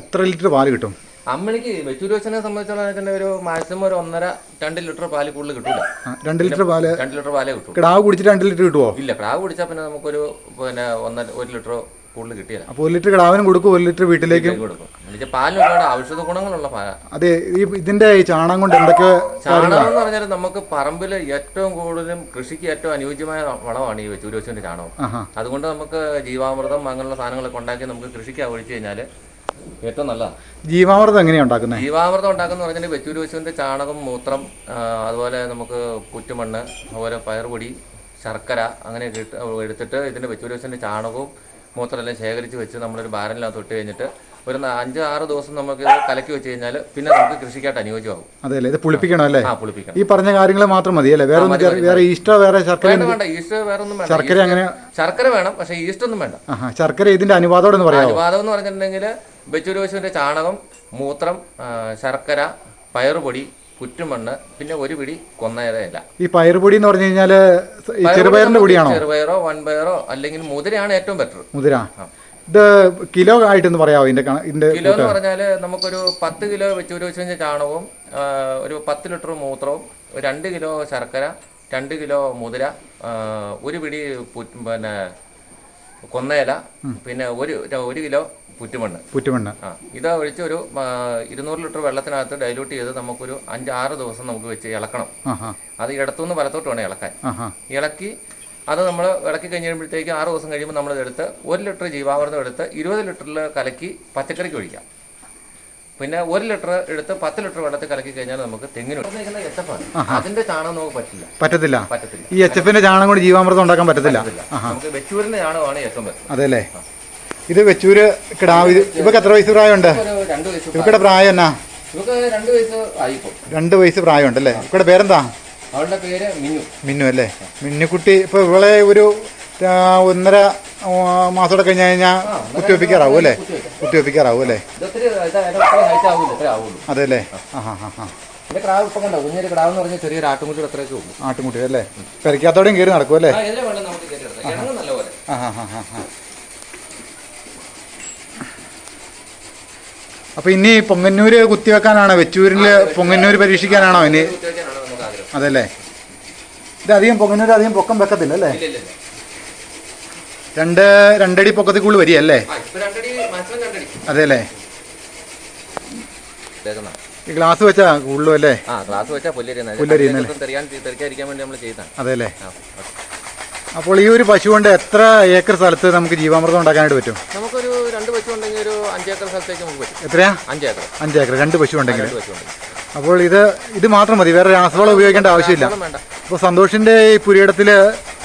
എത്ര ലിറ്റർ പാൽ കിട്ടും? അമ്മണിക്ക് വെച്ചൂര് വെച്ചനെ സംബന്ധിച്ചോളം ഒരു മാക്സിമം ഒരു ഒന്നര രണ്ട് ലിറ്റർ പാൽ കൂടുതൽ കിട്ടൂല. ആ, രണ്ട് ലിറ്റർ പാൽ രണ്ട് ലിറ്റർ പാലേ കിട്ടൂ. കിടാവ് കുടിച്ചിട്ട് രണ്ട് ലിറ്റർ കിട്ടുമോ ഇല്ല പ്രാവ് കുടിച്ചാൽ പിന്നെ നമുക്കൊരു പിന്നെ ഒന്നര ഒരു ലിറ്റർ കൂടുതൽ കിട്ടിയില്ല അപ്പോൾ ഒരു ലിറ്റർ കിടാവിനും കൊടുക്കും ഒരു ലിറ്റർ വീട്ടിലേക്കും. കൊടുക്കും. എന്നുവെച്ചാൽ പാലിന് ഒരുപാട് ഔഷധ ഗുണങ്ങളുള്ള പാലാണ് അതെ ഈ ഇതിന്റെ ഈ ചാണകം കൊണ്ട് എന്തൊക്കെ ചാണകം എന്ന് പറഞ്ഞാൽ നമുക്ക് പറമ്പിൽ ഏറ്റവും കൂടുതലും കൃഷിക്ക് ഏറ്റവും അനുയോജ്യമായ വളമാണ് ഈ വെച്ചിന്റെ ചാണകം. അതുകൊണ്ട് നമുക്ക് ജീവാമൃതം അങ്ങനെയുള്ള സാധനങ്ങളൊക്കെ ഉണ്ടാക്കി നമുക്ക് കൃഷിക്ക് ഒഴിച്ചു കഴിഞ്ഞാൽ ഏറ്റവും നല്ല ജീവാമൃതം എങ്ങനെയാണ് ഉണ്ടാക്കുന്നത് ജീവാമൃതം ഉണ്ടാക്കുന്ന പറഞ്ഞാൽ വെച്ചൂര് പശുവിന്റെ ചാണകം മൂത്രം അതുപോലെ നമുക്ക് പുറ്റുമണ്ണ് അതുപോലെ പയർപൊടി ശർക്കര അങ്ങനെ എടുത്തിട്ട് ഇതിന്റെ വെച്ചൂര് പശുവിന്റെ ചാണകവും മൂത്രമെല്ലാം ശേഖരിച്ച് വെച്ച് നമ്മളൊരു ബാരലിനകത്ത് ഇട്ട് കഴിഞ്ഞിട്ട് ഒരു അഞ്ച് ആറ് ദിവസം നമുക്ക് കലക്കി വെച്ച് കഴിഞ്ഞാൽ പിന്നെ നമുക്ക് കൃഷിക്കായിട്ട് അനുയോജ്യമാകും. അതെ ഇത് പുളിപ്പിക്കണം അല്ലേ? ആ പുളിപ്പിക്കണം. ഈ പറഞ്ഞ കാര്യങ്ങൾ മാത്രം മതി അല്ലേ? വേറെ വേറെ ഈസ്റ്റോ വേറെ ശർക്കര വേണ്ട ഈസ്റ്റോ വേറെ ഒന്നും വേണ്ട. ശർക്കര അങ്ങനെ ശർക്കര വേണം പക്ഷേ ഈസ്റ്റ് ഒന്നും വേണ്ട. ശർക്കര ഇതിന്റെ അനുവാദം എന്ന് പറയാം അനുവാദം എന്ന് പറഞ്ഞിട്ടുണ്ടെങ്കിൽ വെച്ചൂര് പശുവിന്റെ ചാണകം മൂത്രം ശർക്കര പയറുപൊടി പുറ്റുമണ്ണ് പിന്നെ ഒരു പിടി കൊന്നയില ഈ പയറുപൊടി എന്ന് പറഞ്ഞു കഴിഞ്ഞാൽ ചെറുപയറിന്റെ പൊടിയാണോ? ചെറുപയറോ വൺപയറോ അല്ലെങ്കിൽ മുതിരയാണ് ഏറ്റവും ബെറ്റർ. മുതിര. ഇത് കിലോ ആയിട്ടൊന്ന് പറയാമോ ഇതിന്റെ ഇതിന്റെ കിലോ എന്ന് പറഞ്ഞാൽ നമുക്കൊരു പത്ത് കിലോ വെച്ച് ഒരു വെച്ച് ചാണകവും ഒരു പത്ത് ലിറ്റർ മൂത്രവും രണ്ട് കിലോ ശർക്കര രണ്ട് കിലോ മുതിര ഒരു പിടി പിന്നെ കൊന്നയില പിന്നെ ഒരു ഒരു കിലോ പുറ്റുമണ്ണ്. പുറ്റുമണ്ണ്. ആ ഇത് ഒഴിച്ച് ഒരു ഇരുന്നൂറ് ലിറ്റർ വെള്ളത്തിനകത്ത് ഡൈലൂട്ട് ചെയ്ത് നമുക്കൊരു അഞ്ച് ആറ് ദിവസം നമുക്ക് വെച്ച് ഇളക്കണം. ആഹാ. അത് ഇടത്തുനിന്ന് വലത്തോട്ട് വേണം ഇളക്കാൻ. ഇളക്കി അത് നമ്മൾ ഇളക്കി കഴിഞ്ഞ് കഴിയുമ്പോഴത്തേക്ക് ആറ് ദിവസം കഴിയുമ്പോൾ നമ്മൾ എടുത്ത് ഒരു ലിറ്റർ ജീവാമൃതം എടുത്ത് ഇരുപത് ലിറ്ററിൽ കലക്കി പച്ചക്കറിക്ക് ഒഴിക്കാം. പിന്നെ ഒരു ലിറ്റർ എടുത്ത് പത്ത് ലിറ്റർ വെള്ളത്തിൽ കലക്കി കഴിഞ്ഞാൽ നമുക്ക് തെങ്ങിന് അതിന്റെ ചാണകം നമുക്ക് പറ്റില്ല. പറ്റത്തില്ല. പറ്റത്തില്ല. ഈ എച്ച് എഫിന്റെ ചാണകം കൊണ്ട് ജീവാമൃതം ഉണ്ടാക്കാൻ പറ്റത്തില്ല. നമുക്ക് വെച്ചൂരിന്റെ ചാണകമാണ് ഏറ്റവും അതെ അതെല്ലേ ഇത് വെച്ചൂര് കിടാവ് ഇത് ഇവക്ക് എത്ര വയസ്സ് പ്രായമുണ്ട്? ഇവക്കടെ പ്രായം എന്നാ? രണ്ട് വയസ്സ് ആയിപ്പോ. രണ്ട് വയസ്സ് പ്രായമുണ്ട് അല്ലേ ഇവക്കടെ പേരെന്താ? അവളുടെ പേര് മിന്നു. മിന്നു അല്ലേ? മിന്നുക്കുട്ടി ഇപ്പൊ ഇവളെ ഒരു ഒന്നര മാസത്തോടെ കഴിഞ്ഞ് കഴിഞ്ഞാൽ കുത്തിവെപ്പിക്കാറാവും അല്ലേ? കുത്തിവെപ്പിക്കാറാവും അല്ലേ? അതെ അല്ലേ ആ. ഹാ ഹാ ഹാ എന്റെ ക്രാവ് കണ്ടോ? കുഞ്ഞൊരു ക്രാവ് എന്ന് പറഞ്ഞാൽ ചെറിയൊരു ആട്ടുമുട്ടി അത്രയൊക്കെ ഉള്ളൂ. ആട്ടുംകുട്ടി അല്ലേ? പെരക്കാത്തോടെയും കയറി നടക്കും അല്ലേ ആ ഹാ ഹാ ഹാ അപ്പൊ ഇനി പൊങ്ങന്നൂര് കുത്തിവെക്കാനാണോ? വെച്ചൂരിൽ പൊങ്ങന്നൂര് പരീക്ഷിക്കാനാണോ ഇനി? അതല്ലേ. ഇത് അധികം പൊങ്ങന്നൂര് അധികം പൊക്കം വെക്കത്തില്ല അല്ലേ? രണ്ട് രണ്ടടി പൊക്കത്തിൽ കൂടുതൽ വരികയല്ലേ? അല്ലേ അതെല്ലേ. ഈ ഗ്ലാസ് വെച്ചാ കൂടുതലും അല്ലേ? ഗ്ലാസ് ചെയ്താണ്. അതെല്ലേ? അപ്പോൾ ഈ ഒരു പശു കൊണ്ട് എത്ര ഏക്കർ സ്ഥലത്ത് നമുക്ക് ജീവാമൃതം ഉണ്ടാക്കാനായിട്ട് പറ്റും? നമുക്കൊരു രണ്ട് പശു അഞ്ചേക്കർ സ്ഥലത്തേക്ക് നമുക്ക് പറ്റും. എത്രയാ? അഞ്ചേക്കർ അഞ്ചേക്കർ രണ്ട് പശു ഉണ്ടെങ്കിൽ രണ്ട് അപ്പോൾ ഇത് ഇത് മാത്രം മതി വേറെ രാസവളം ഉപയോഗിക്കേണ്ട ആവശ്യമില്ല. അപ്പൊ വേണ്ട. അപ്പോൾ സന്തോഷിന്റെ ഈ പുരയിടത്തിൽ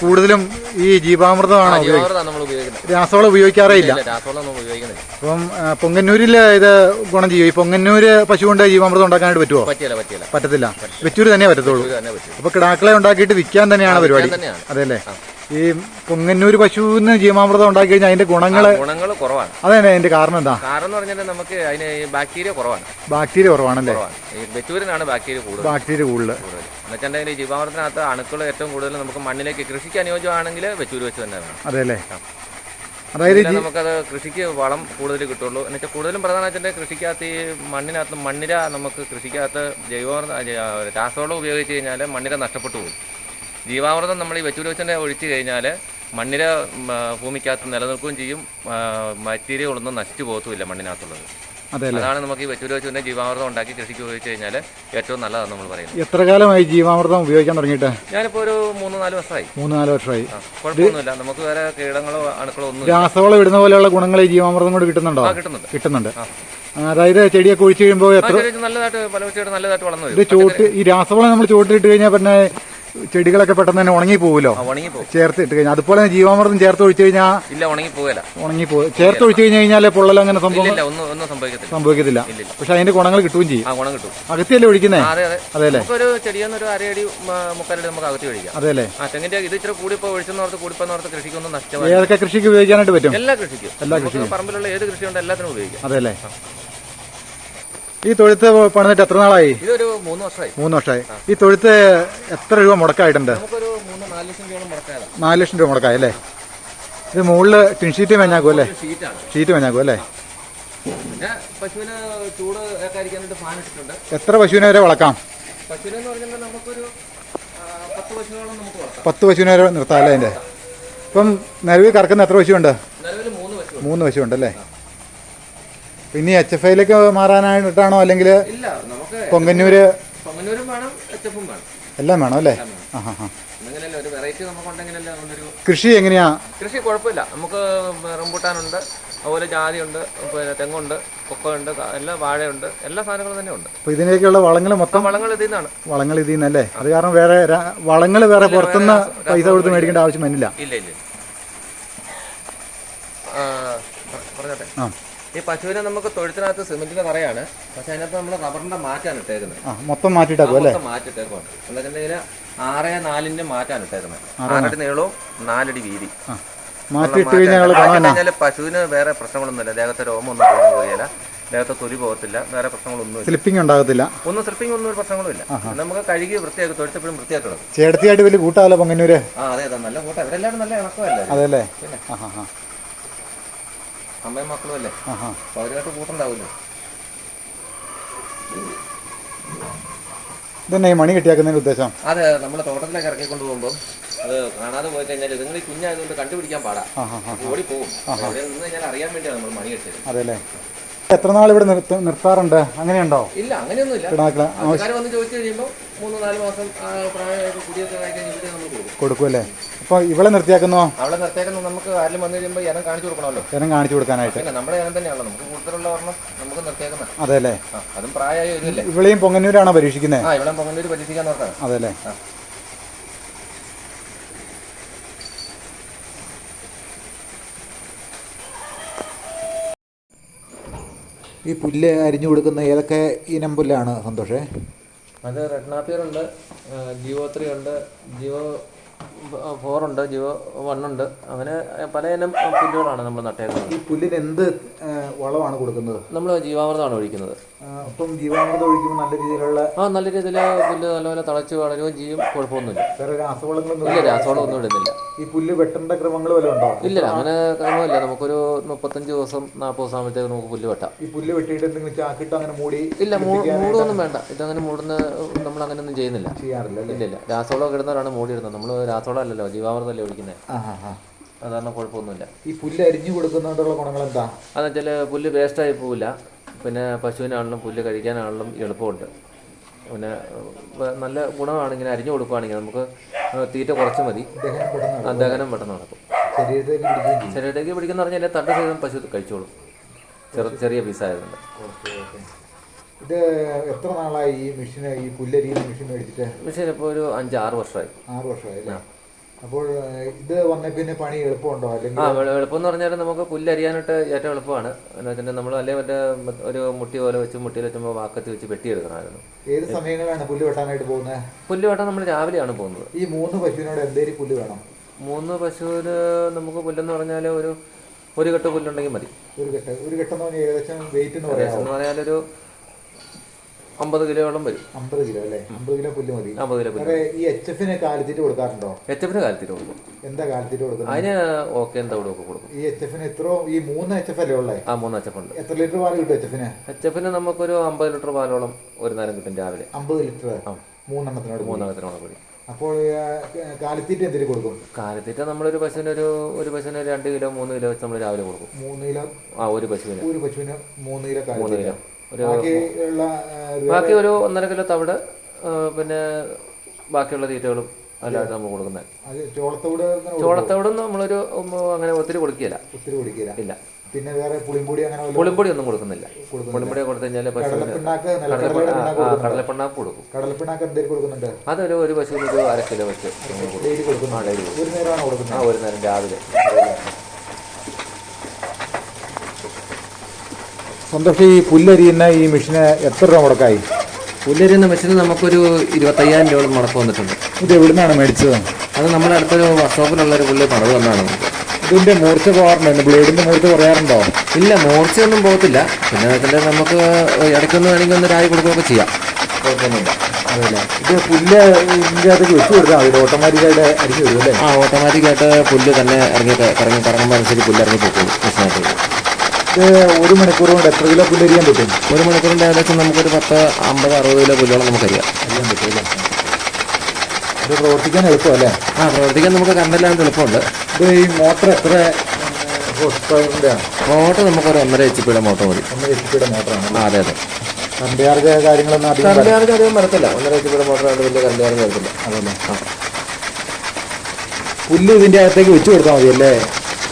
കൂടുതലും ഈ ജീവാമൃതമാണോ ഉപയോഗിക്കുന്നത്? ജീവാമൃതമാണ് നമ്മൾ ഉപയോഗിക്കുന്നത് രാസവളം ഉപയോഗിക്കാറേ ഇല്ല. ഇല്ല രാസവളം നമ്മൾ ഉപയോഗിക്കുന്നില്ല. അപ്പം ആ, പൊങ്ങന്നൂരിൽ ഇത് ഗുണം ചെയ്യും? ഈ പൊങ്ങന്നൂര് പശു കൊണ്ട് ജീവാമൃതം ഉണ്ടാക്കാനായിട്ട് പറ്റുമോ പറ്റിയല്ല പറ്റിയല്ല പറ്റത്തില്ല. വെച്ചൂര് തന്നെ പറ്റത്തുള്ളൂ. ഇത് തന്നെ പറ്റും അപ്പൊ കിടാക്കളെ ഉണ്ടാക്കിയിട്ട് വിൽക്കാൻ തന്നെയാണ് പരിപാടി. തന്നെയാണ്. അതെല്ലേ ഈ പൊങ്ങന്നൂര് പശുവിന് ജീവാമൃതം ഉണ്ടാക്കി കഴിഞ്ഞാൽ അതിന്റെ ഗുണങ്ങൾ ഗുണങ്ങൾ കുറവാണ്. അതന്നെ അതിന്റെ കാരണം എന്താ? കാരണം എന്ന് പറഞ്ഞാൽ നമുക്ക് അതിന് ബാക്ടീരിയ കുറവാണ്. ബാക്ടീരിയ കുറവാണല്ലേ? വെറ്റൂരിനാണ് ബാക്ടീരിയ കൂടുതൽ ബാക്ടീരിയ കൂടുതൽ എന്നുവെച്ചാൽ എന്നുവെച്ചിട്ടുണ്ടെങ്കിൽ ജീവാമൃതത്തിനകത്ത് അണുക്കൾ ഏറ്റവും കൂടുതൽ നമുക്ക് മണ്ണിലേക്ക് കൃഷിക്ക് അനുയോജ്യമാണെങ്കിൽ വെച്ചൂര് വെച്ച് തന്നെ വേണം. അതെല്ലേ അതായത് നമുക്കത് കൃഷിക്ക് വളം കൂടുതൽ കിട്ടുള്ളൂ. എന്ന് വെച്ചാൽ കൂടുതലും പ്രധാന വെച്ചിട്ടുണ്ടെങ്കിൽ കൃഷിക്കകത്ത് ഈ മണ്ണിനകത്ത് മണ്ണിര നമുക്ക് കൃഷിക്കകത്ത് ജൈവ രാസവളം ഉപയോഗിച്ച് കഴിഞ്ഞാൽ മണ്ണിര നഷ്ടപ്പെട്ടു പോകും. ജീവാമൃതം നമ്മൾ ഈ വെച്ചൂരി വെച്ചിന്റെ ഒഴിച്ച് കഴിഞ്ഞാൽ മണ്ണിര ഭൂമിക്കകത്ത് നിലനിൽക്കുകയും ചെയ്യും. മറ്റീരിയകളൊന്നും നശിച്ചു പോകത്തുമില്ല മണ്ണിനകത്തുള്ളത്. അതാണ് നമുക്ക് ഈ വെച്ചൂരി വെച്ചിന്റെ ജീവാമൃതം ഉണ്ടാക്കി കൃഷിക്ക് ഉപയോഗിച്ച് കഴിഞ്ഞാൽ ഏറ്റവും നല്ലതാണ് നമ്മൾ പറയുന്നത്. എത്ര കാലമായി ജീവാമൃതം ഉപയോഗിക്കാൻ തുടങ്ങിയിട്ട്? ഞാനിപ്പോൾ ഒരു മൂന്ന് നാല് വർഷമായി. മൂന്ന് നാല് വർഷമായി. കുഴപ്പമൊന്നുമില്ല. നമുക്ക് വേറെ കീടങ്ങളോ അണുക്കളോ ഒന്നും രാസവളം ഇടുന്ന പോലെയുള്ള ഗുണങ്ങൾ ഈ ജീവാമൃതം കൊണ്ട് കിട്ടുന്നുണ്ടോ? കിട്ടുന്നുണ്ട്. കിട്ടുന്നുണ്ട്. അതായത് ചെടിയൊക്കെ ഒഴിച്ചു കഴിയുമ്പോൾ എത്ര നല്ലതായിട്ട് പല ചെടി നല്ലതായിട്ട് വളർന്നു ഇത് ചോട്ട് ഈ രാസവളം നമ്മൾ ചോട്ടിലിട്ട് കഴിഞ്ഞാൽ പിന്നെ ചെടികളൊക്കെ പെട്ടെന്ന് തന്നെ ഉണങ്ങി പോകുമല്ലോ ഉണങ്ങി പോകും. ചേർത്ത് ഇട്ട് കഴിഞ്ഞാൽ അതുപോലെ തന്നെ ജീവാമൃതം ചേർത്ത് ഒഴിച്ചു കഴിഞ്ഞാൽ ഇല്ല ഉണങ്ങി പോകല ഉണങ്ങി പോകും ചേർത്ത് ഒഴിച്ചു കഴിഞ്ഞു കഴിഞ്ഞാൽ പൊള്ളൽ അങ്ങനെ സംഭവം ഇല്ല ഒന്നും ഒന്നും സംഭവിക്കത്തില്ല. പക്ഷെ അതിന്റെ ഗുണങ്ങൾ കിട്ടുകയും ചെയ്യും. ആ ഗുണം കിട്ടും. അകത്തിയല്ലേ ഒഴിക്കുന്നേ? അതെ അതെ. അതെല്ലേ നമുക്കൊരു ചെടിയെന്ന് ഒരു അരയടി മ, മുക്കാലടി നമുക്ക് അകത്തി ഒഴിക്കാം. അതെല്ലേ ആ തെങ്ങിന്റെ ഇത് ഇച്ചിരി കൂടിപ്പോ ഒഴിച്ചെന്നോർത്ത് കൂടിപ്പോന്നോർത്ത് കൃഷിക്കൊന്നും നഷ്ടമായി ഏതൊക്കെ കൃഷിക്ക് ഉപയോഗിക്കാനായിട്ട് പറ്റും? എല്ലാ കൃഷിക്കും. എല്ലാ കൃഷിക്കും. പറമ്പിലുള്ള ഏത് കൃഷിയുണ്ട് എല്ലാത്തിനും ഉപയോഗിക്കാം. അതെല്ലേ ഈ തൊഴുത്ത് പണിതിട്ട് എത്ര നാളായി? ഇതൊരു മൂന്ന് വർഷമായി. മൂന്ന് വർഷമായി. ഈ തൊഴുത്ത് എത്ര രൂപ മുടക്കായിട്ടുണ്ട്? നാല് ലക്ഷം രൂപ മുടക്കായി അല്ലേ? ഇത് മുകളിൽ ടിൻഷീറ്റ് മേഞ്ഞാക്കും അല്ലേ? ഷീറ്റ് മേഞ്ഞാക്കും അല്ലേ? പശുവിന് ചൂട് ഫാൻ ഇട്ടിട്ടുണ്ട്. എത്ര പശുവിനെ വരെ വളക്കാം? പത്ത് പശുവിനെ വരെ നിർത്താം അല്ലേ അതിന്റെ? ഇപ്പം നിലവിൽ കറക്കുന്ന എത്ര പശുവുണ്ട്. മൂന്ന് പശുവുണ്ട് അല്ലേ? പിന്നെ എച്ച് എഫ് ഐയിലേക്ക് മാറാനായിട്ടാണോ അല്ലെങ്കിൽ ഇല്ല നമുക്ക് വേണം വേണം. എല്ലാം വേണം അല്ലേ? ആ ഒരു വെറൈറ്റി കൃഷി എങ്ങനെയാ? കൃഷി കുഴപ്പമില്ല. നമുക്ക് റംബൂട്ടാനുണ്ട് അതുപോലെ ജാതിയുണ്ട് പിന്നെ തെങ്ങുണ്ട് കൊക്കയുണ്ട് ഉണ്ട് എല്ലാ വാഴയുണ്ട് എല്ലാ സാധനങ്ങളും തന്നെ ഉണ്ട്. അപ്പൊ ഇതിനേക്കുള്ള വളങ്ങൾ മൊത്തം വളങ്ങൾ ഇതിൽ നിന്നാണ്. വളങ്ങൾ ഇതിൽ നിന്നല്ലേ? അത് കാരണം വേറെ വളങ്ങൾ വേറെ പുറത്തുനിന്ന് പൈസ കൊടുത്ത് മേടിക്കേണ്ട ആവശ്യം വന്നില്ല. ഇല്ല ഇല്ല പറഞ്ഞോട്ടെ. ആ. ഈ പശുവിനെ നമുക്ക് തൊഴുത്തിനകത്ത് സിമെന്റിന്റെ തറയാണ് പക്ഷെ അതിനകത്ത് നമ്മൾ റബ്ബറിന്റെ മാറ്റാണ് ഇട്ടേക്കുന്നത്. മൊത്തം മാറ്റിട്ടേക്കും അല്ലേ? മാറ്റിട്ടേക്കുവാണ് എന്ന് വെച്ചിട്ടുണ്ടെങ്കിൽ ആറ് നാലിന്റെ മാറ്റാണ് ഇട്ടേക്കുന്നത്. ആറടി നീളവും നാലടി വീതി. ആ മാറ്റിയിട്ട് കഴിഞ്ഞാൽ പശുവിന് വേറെ പ്രശ്നങ്ങളൊന്നുമില്ല. ദേഹത്തെ രോമൊന്നും പോകുന്നു പോകില്ല ദേഹത്തെ തൊലി പോകത്തില്ല. വേറെ പ്രശ്നങ്ങളൊന്നും സ്ലിപ്പിംഗ് ഉണ്ടാകത്തില്ല? ഒന്നും സ്ലിപ്പിംഗ് ഒന്നും ഒരു പ്രശ്നങ്ങളും ഇല്ല നമുക്ക് കഴുകി വൃത്തിയാക്കി തൊഴുത്തപ്പോഴും വൃത്തിയാക്കണം ചേട്ടത്തിയായിട്ട് വലിയ കൂട്ടാലോ പൊങ്ങന്നൂര്? ആ അതെ അതെ. നല്ല കൂട്ടാ. ഇവരെല്ലാവരും നല്ല ഇണക്കമല്ലേ? ഹാ ഹാ അമ്മയും മക്കളും അല്ലേ? അവരുമായിട്ട് കൂട്ടുണ്ടാവില്ലേ ഇതന്നെ ഈ മണി കെട്ടിയാക്കുന്നതിന്റെ ഉദ്ദേശം? അതെ നമ്മൾ തോട്ടത്തിലേക്ക് ഇറക്കിക്കൊണ്ട് പോകുമ്പോൾ അത് കാണാതെ പോയി കഴിഞ്ഞാൽ ഈ കുഞ്ഞായതുകൊണ്ട് കണ്ടുപിടിക്കാൻ പാടാ. ഓടി പോകും അവിടെ നിന്ന് കഴിഞ്ഞാൽ അറിയാൻ വേണ്ടിയാണ് നമ്മൾ മണി കെട്ടിയത്. അതെല്ലേ? എത്ര നാൾ ഇവിടെ നിർത്ത നിർത്താറുണ്ട്? അങ്ങനെയുണ്ടോ? ഇല്ല അങ്ങനെയൊന്നും ഇല്ല ആൾക്കാർ വന്ന് ചോദിച്ചു കഴിയുമ്പോൾ മൂന്ന് നാല് മാസം കുടിയൊക്കെ ആയി ഇവിടെ നമ്മൾ കൊടുക്കും. കൊടുക്കുമല്ലേ അപ്പൊ ഇവിടെ നിർത്തിയാക്കുന്നോ. അവിടെ നിർത്തിയാക്കുന്നു. നമുക്ക് ആരെങ്കിലും വന്നു കഴിയുമ്പോൾ ഇനം കാണിച്ചു കൊടുക്കണമല്ലോ. ഇനം കാണിച്ചു കൊടുക്കാനായിട്ട്. പിന്നെ നമ്മുടെ ഇനം തന്നെയാണല്ലോ. നമുക്ക് കൂടുതലുള്ള ഒരെണ്ണം നമുക്ക് നിർത്തിയാക്കുന്നത്. അതെ അല്ലേ അതും പ്രായമായി വരുമല്ലേ ഇവിടെയും പൊങ്ങന്നൂരാണോ പരീക്ഷിക്കുന്നത് ആ ഇവിടെ പൊങ്ങന്നൂര് പരീക്ഷിക്കാൻ നോക്കാം. അതെ അല്ലേ ഈ പുല്ല് അരിഞ്ഞു കൊടുക്കുന്ന ഏതൊക്കെ ഇനം പുല്ലാണ് സന്തോഷേ? അത് റെഡ് നാപ്പിയർ ഉണ്ട് ജിയോ ത്രീ ഉണ്ട് ജിയോ ഫോർ ഉണ്ട് ജിയോ വൺ ഉണ്ട്. അങ്ങനെ പല ഇനം പുല്ലുകളാണ് നമ്മൾ നട്ടേക്കുന്നത്. ഈ പുല്ലിന് എന്ത് വളമാണ് കൊടുക്കുന്നത്? നമ്മൾ ജീവാമൃതമാണ് ഒഴിക്കുന്നത്. അപ്പം ജീവാമൃതം ഒഴിക്കുമ്പോൾ നല്ല രീതിയിലുള്ള ആ നല്ല രീതിയിൽ പുല്ല് നല്ലപോലെ തളച്ച് വളരുകയും ചെയ്യും. കുഴപ്പമൊന്നുമില്ല. വേറെ രാസവളങ്ങളൊന്നും ഇല്ല രാസവളമൊന്നും ഇടുന്നില്ല. ഈ പുല്ല് വെട്ടേണ്ട ക്രമങ്ങൾ വല്ലതും ഉണ്ടോ? ഇല്ല അങ്ങനെ ക്രമമില്ല. നമുക്കൊരു മുപ്പത്തഞ്ച് ദിവസം നാൽപ്പത് ദിവസം ആകുമ്പോഴത്തേക്ക് നമുക്ക് പുല്ല് വെട്ടാം. ഈ പുല്ല് വെട്ടിയിട്ട് എന്തെങ്കിലും ചാക്കിട്ട് അങ്ങനെ മൂടി ഇല്ല മൂടൊന്നും വേണ്ട. ഇതങ്ങനെ മൂടുന്ന നമ്മൾ അങ്ങനെ ഒന്നും ചെയ്യുന്നില്ല. ചെയ്യാറില്ല ഇല്ല ഇല്ല. രാസവളം ഇടുന്നവരാണ് മൂടി ഇടുന്നത് നമ്മൾ രാസവളം അല്ലല്ലോ ജീവാമൃതമല്ലേ ഒഴിക്കുന്നത് അതാണ് കുഴപ്പമൊന്നുമില്ല. ഈ പുല്ല് അരിഞ്ഞു കൊടുക്കുന്നതുകൊണ്ടുള്ള ഗുണങ്ങൾ എന്താ അതെന്ന് വെച്ചാൽ പുല്ല് വേസ്റ്റായി പോവില്ല. പിന്നെ പശുവിനാണെങ്കിലും പുല്ല് കഴിക്കാനാണെങ്കിലും എളുപ്പമുണ്ട്. പിന്നെ നല്ല ഗുണമാണ് ഇങ്ങനെ അരിഞ്ഞു കൊടുക്കുകയാണെങ്കിൽ നമുക്ക് തീറ്റ കുറച്ച് മതി. ദഹനം പെട്ടെന്ന് നടക്കും. ശരീരത്തേക്ക് പിടിക്കുന്ന പറഞ്ഞാൽ എന്റെ തട്ട് സഹിതം പശു കഴിച്ചോളും. ചെറു ചെറിയ പീസായതുകൊണ്ട് ഇത് എത്ര നാളായി ഈ മെഷീൻ ഈ പുല്ലരിയുന്ന മെഷീൻ മേടിച്ചിട്ട്? മെഷീൻ ഇപ്പോൾ ഒരു അഞ്ച് ആറ് വർഷമായി. ആറ് വർഷമായി അല്ലേ? അപ്പോൾ ഇത് വന്ന പിന്നെ പണി എളുപ്പമുണ്ടോ? അല്ലെങ്കിൽ ആ എളുപ്പം എന്ന് പറഞ്ഞാൽ നമുക്ക് പുല്ലരിയാനായിട്ട് ഏറ്റവും എളുപ്പമാണ്. എന്ന് വെച്ചിട്ടുണ്ടെങ്കിൽ നമ്മൾ അല്ലെ മറ്റേ ഒരു മുട്ടി പോലെ വെച്ച് മുട്ടിയിൽ വെച്ചുമ്പോൾ വാക്കത്തി വെച്ച് വെട്ടിയെടുക്കണമായിരുന്നു. ഏത് സമയങ്ങളാണ് പുല്ല് വെട്ടാനായിട്ട് പോകുന്നത് പുല്ല് വെട്ടാൻ നമ്മൾ രാവിലെയാണ് പോകുന്നത്. ഈ മൂന്ന് പശുവിനോട് എന്തേലും പുല്ല് വേണം? മൂന്ന് പശുവിന് നമുക്ക് പുല്ലെന്ന് പറഞ്ഞാൽ ഒരു ഒരു കെട്ട് പുല്ലുണ്ടെങ്കിൽ മതി. ഒരു കെട്ട് ഒരു ഘട്ടം എന്ന് പറഞ്ഞാൽ ഏകദേശം വെയിറ്റ് എന്ന് പറയാം ഒരു അമ്പത് കിലോയോളം വരും. അമ്പത് കിലോ അല്ലേ? അമ്പത് കിലോ പുല്ല് മതി. അമ്പത് കിലോ പുല്ല് ഈ എച്ച് എഫിന് കാലിത്തീറ്റ് കൊടുക്കാറുണ്ടോ? എച്ച് എഫിന് കാലത്തിട്ട് കൊടുക്കും. എന്താ കാലിത്തീറ്റ് കൊടുക്കുന്നത്? അതിന് ഓക്കെ എന്താ ഒക്കെ കൊടുക്കും. ഈ എച്ച് എഫിന് എത്ര ഈ മൂന്ന് എച്ച് എഫ് അല്ലേ ഉള്ളേ? ആ മൂന്ന് എച്ച് എഫ് ഉണ്ട്. എത്ര ലിറ്റർ പാൽ കിട്ടും എച്ച് എഫിന് എച്ച് എഫിന് നമുക്കൊരു അമ്പത് ലിറ്റർ പാലോളം ഒരു നേരം കിട്ടും രാവിലെ. അമ്പത് ലിറ്റർ? മൂന്നെണ്ണത്തിനോട് മൂന്നെണ്ണത്തിനോട് കൂടി. അപ്പോൾ കാലിത്തീറ്റ് കാലിത്തീറ്റ എന്തിനു കൊടുക്കും? കാലിത്തീറ്റ നമ്മളൊരു പശുവിന് ഒരു ഒരു പശുവിന് രണ്ട് കിലോ മൂന്ന് കിലോ വെച്ച് നമ്മൾ രാവിലെ കൊടുക്കും. മൂന്ന് കിലോ? ആ ഒരു പശുവിന്. ഒരു പശുവിന് മൂന്ന് കിലോ മൂന്ന് കാലിത്തീറ്റ. കിലോ ഒരു ബാക്കി ഒരു ഒന്നര കിലോ തവിട് പിന്നെ ബാക്കിയുള്ള തീറ്റകളും അല്ലാതെ നമ്മൾ കൊടുക്കുന്നത്. ചോളത്തോടും നമ്മളൊരു അങ്ങനെ ഒത്തിരി കൊടുക്കില്ല ഒത്തിരി കൊടുക്കില്ല ഇല്ല. പിന്നെ വേറെ പുളിമ്പൊടി അങ്ങനെ പുളിമ്പൊടി ഒന്നും കൊടുക്കുന്നില്ല. പുളിമ്പൊടി കൊടുത്തു കഴിഞ്ഞാൽ കടലപ്പിണ്ണാക്ക് കൊടുക്കും. കടലപ്പിണ്ണാക്ക് എന്തെങ്കിലും കൊടുക്കുന്നുണ്ട്? അതൊരു ഒരു പശുവിന് ഒരു അര കിലോ വെച്ച് കൊടുക്കും. ആ ഒരു നേരം രാവിലെ. സന്തോഷം ഈ പുല്ലരിയുന്ന ഈ മെഷീന് എത്ര രൂപ മുടക്കായി? പുല്ലരിയുന്ന മെഷീന് നമുക്കൊരു ഇരുപത്തയ്യായിരം രൂപ മുടക്ക് വന്നിട്ടുണ്ട്. ഇത് എവിടുന്നാണ് മേടിച്ചത്? അത് നമ്മുടെ അടുത്തൊരു വർക്ക്ഷോപ്പിലുള്ള ഒരു പുല്ല് പണിത് വന്നതാണ് ഇതിന്റെ മൂർച്ച പോകാറുണ്ടോ? ബ്ലേഡിന്റെ മൂർച്ച പറയാറുണ്ടോ ഇല്ല മൂർച്ചയൊന്നും പോകത്തില്ല. പിന്നെ അതിന്റെ നമുക്ക് ഇടയ്ക്കൊന്ന് വേണമെങ്കിൽ ഒന്ന് രായി കൊടുക്കുകയൊക്കെ ചെയ്യാം. കുഴപ്പമൊന്നുമില്ല. അതല്ലേ ഇത് പുല്ല് ഇതിന്റെ അകത്തേക്ക് വെച്ച് കൊടുത്താൽ മതി. ഓട്ടോമാറ്റിക്കായിട്ട് അരിഞ്ഞു വരും അല്ലേ? ആ ഓട്ടോമാറ്റിക്കായിട്ട് പുല്ല് തന്നെ ഇറങ്ങി കറങ്ങി കറങ്ങുമ്പോൾ അനുസരിച്ച് പുല്ല് ഇറങ്ങി മെഷീനകത്ത് ഇത് ഒരു മണിക്കൂർ കൊണ്ട് എത്ര കിലോ പുല്ല് അരിയാൻ പറ്റും? ഒരു മണിക്കൂറിന്റെ ഏകദേശം നമുക്കൊരു പത്ത് അമ്പത് അറുപത് കിലോ പുല്ലോളം നമുക്കറിയാം അരിയാൻ പറ്റും അല്ലേ? ഇത് പ്രവർത്തിക്കാൻ എളുപ്പമല്ലേ ആ പ്രവർത്തിക്കാൻ നമുക്ക് കണ്ടല്ലാണ്ട് എളുപ്പമുണ്ട്. ഇത് ഈ മോട്ടർ എത്ര മോട്ടർ നമുക്കൊരു ഒന്നര എച്ച് പിയുടെ മോട്ടർ മതി. ഒന്നര എച്ച് പിയുടെ മോട്ടറാണ് ആ അതെ അതെ. കറണ്ട് ചാർജ് കാര്യങ്ങളൊന്നും അധികം കറണ്ട് ചാർജ് അധികം വരത്തില്ല. ഒന്നര എച്ച് പിയുടെ മോട്ടർ ആയിട്ട് വലിയ കറണ്ട് ചാർജ് വരത്തില്ല. അതല്ലേ? പുല്ല് ഇതിന്റെ അകത്തേക്ക് വെച്ച് കൊടുത്താൽ മതി അല്ലേ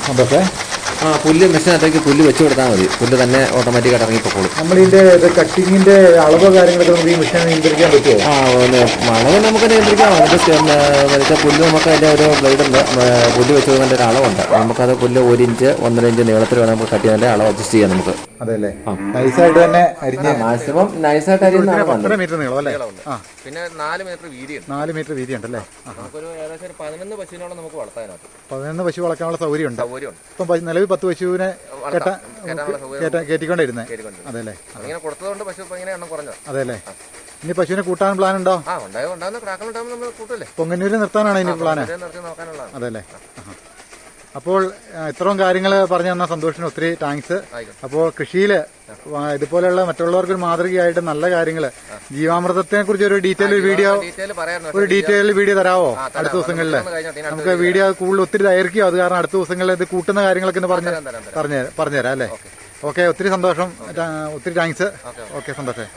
സന്തോഷേ ആ പുല്ല് മെഷീനകത്തേക്ക് പുല്ല് വെച്ച് കൊടുത്താൽ മതി. പുല്ല് തന്നെ ഓട്ടോമാറ്റിക്കായിട്ട് ഇറങ്ങി പോകും നമ്മളിതിന്റെ കട്ടിങ്ങിന്റെ അളവോ കാര്യങ്ങളൊക്കെ നമുക്ക് ഈ മെഷീൻ നിയന്ത്രിക്കാൻ പറ്റുമോ? ആ പിന്നെ മണവ് നമുക്ക് നിയന്ത്രിക്കാം. നമുക്ക് വെച്ചാൽ പുല്ല് നമുക്ക് അതിന്റെ ഒരു ബ്ലേഡ് ഉണ്ട്. ആ, പുല്ല് വെച്ച് കൊടുക്കേണ്ട ഒരു അളവുണ്ട്. നമുക്കത് പുല്ല് ഒരു ഇഞ്ച് ഒന്നര ഇഞ്ച് നീളത്തിൽ വേണം നമുക്ക് കട്ട് ചെയ്യാൻ അളവ് അഡ്ജസ്റ്റ് ചെയ്യാം നമുക്ക്. അതെല്ലേ നൈസായിട്ട് തന്നെ അരിഞ്ഞ മാക്സിമം നൈസായിട്ട് അരിഞ്ഞ മീറ്റർ നീളം അല്ലേ? ആ. പിന്നെ നാല് മീറ്റർ വീതിയുണ്ട്. നാല് മീറ്റർ വീതി ഉണ്ടല്ലേ നമുക്കൊരു ഏകദേശം പതിനൊന്ന് പശുവിനോളം നമുക്ക് വളർത്താനകത്ത് പതിനൊന്ന് പശു വളർത്താനുള്ള സൗകര്യം ഉണ്ട് സൗകര്യമുണ്ട്. ഇപ്പം നിലവിൽ പത്ത് പശുവിനെ കയറ്റാൻ കയറ്റിക്കൊണ്ടിരുന്നേ കയറ്റിക്കൊണ്ടിരുന്നത്. അതെല്ലേ? അങ്ങനെ കൊടുത്തതുകൊണ്ട് പശു ഇപ്പൊ ഇങ്ങനെ എണ്ണം കുറഞ്ഞത് അതെല്ലേ? ഇനി പശുവിനെ കൂട്ടാൻ പ്ലാൻ ഉണ്ടോ ആ ഉണ്ടാകുന്ന ക്രാക്കളുണ്ടാകുമ്പോൾ നമ്മൾ കൂട്ടല്ലേ പൊങ്ങന്നൂര് നിർത്താനാണ് ഇനി പ്ലാന്? അതെല്ലേ. അപ്പോൾ ഇത്രയും കാര്യങ്ങൾ പറഞ്ഞു തന്ന സന്തോഷം ഒത്തിരി താങ്ക്സ്. അപ്പോൾ കൃഷിയിൽ ഇതുപോലെയുള്ള മറ്റുള്ളവർക്ക് ഒരു മാതൃകയായിട്ട് നല്ല കാര്യങ്ങൾ ജീവാമൃതത്തെ കുറിച്ച് ഒരു ഡീറ്റെയിൽ വീഡിയോ ഒരു ഡീറ്റെയിൽ വീഡിയോ തരാവോ? അടുത്ത ദിവസങ്ങളിൽ നമുക്ക് വീഡിയോ കൂടുതൽ ഒത്തിരി ദൈർഘ്യം. അത് കാരണം അടുത്ത ദിവസങ്ങളിൽ ഇത് കൂട്ടുന്ന കാര്യങ്ങളൊക്കെ ഒന്ന് പറഞ്ഞ്. പറഞ്ഞു പറഞ്ഞുതരാം അല്ലേ? ഓക്കെ. ഒത്തിരി സന്തോഷം. ഒത്തിരി താങ്ക്സ് ഓക്കെ, സന്തോഷം.